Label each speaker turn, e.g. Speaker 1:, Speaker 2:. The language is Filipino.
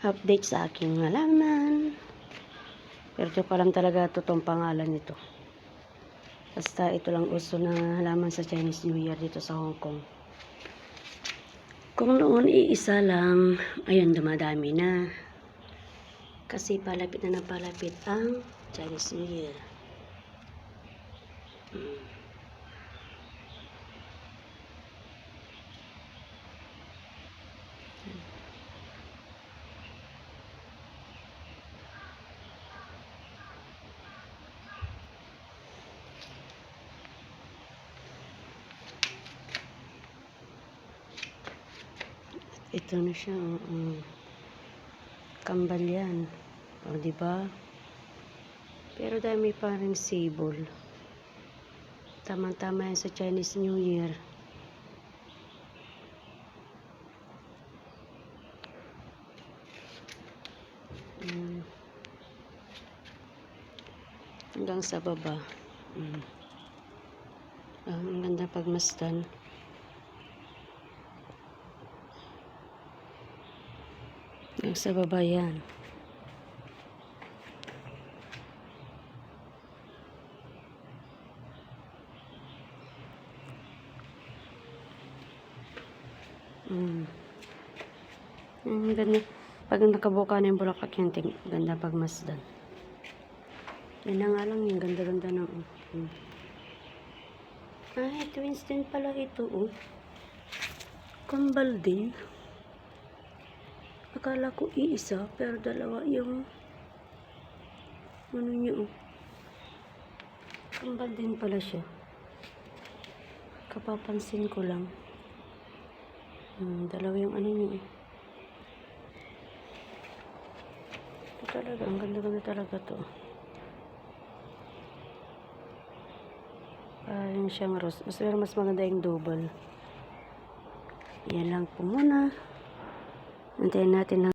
Speaker 1: update sa aking halaman. Pero pa lang talaga totoong pangalan nito. Basta ito lang uso na halaman sa Chinese New Year dito sa Hong Kong. Kung noon iisa lang, ayun dumadami na. Kasi palapit na na palapit ang Chinese New Year. Mm. Ito na siya, oo. Kambal yan. O, di ba? Pero dami pa rin sable. Tamang-tama yan sa Chinese New Year. Mm. Hanggang sa baba. Mm. Ah, ang ganda pagmasdan. Hanggang sa baba yan. Mm. Ang ganda. Pag nakabuka na yung bulaklak ting, ganda pagmasdan. Yan na nga lang yung ganda-ganda ng... Mm. Ay, twins din pala ito, oh. Kambal din. Akala ko iisa, pero dalawa yung... Ano niya, oh. Kambal din pala siya. Kapapansin ko lang. Hmm, dalawa yung ano niya, eh. Ito talaga, ang ganda-ganda talaga to. Parang siyang rose. Mas, mas maganda yung double. Yan lang po muna. Antayin natin lang.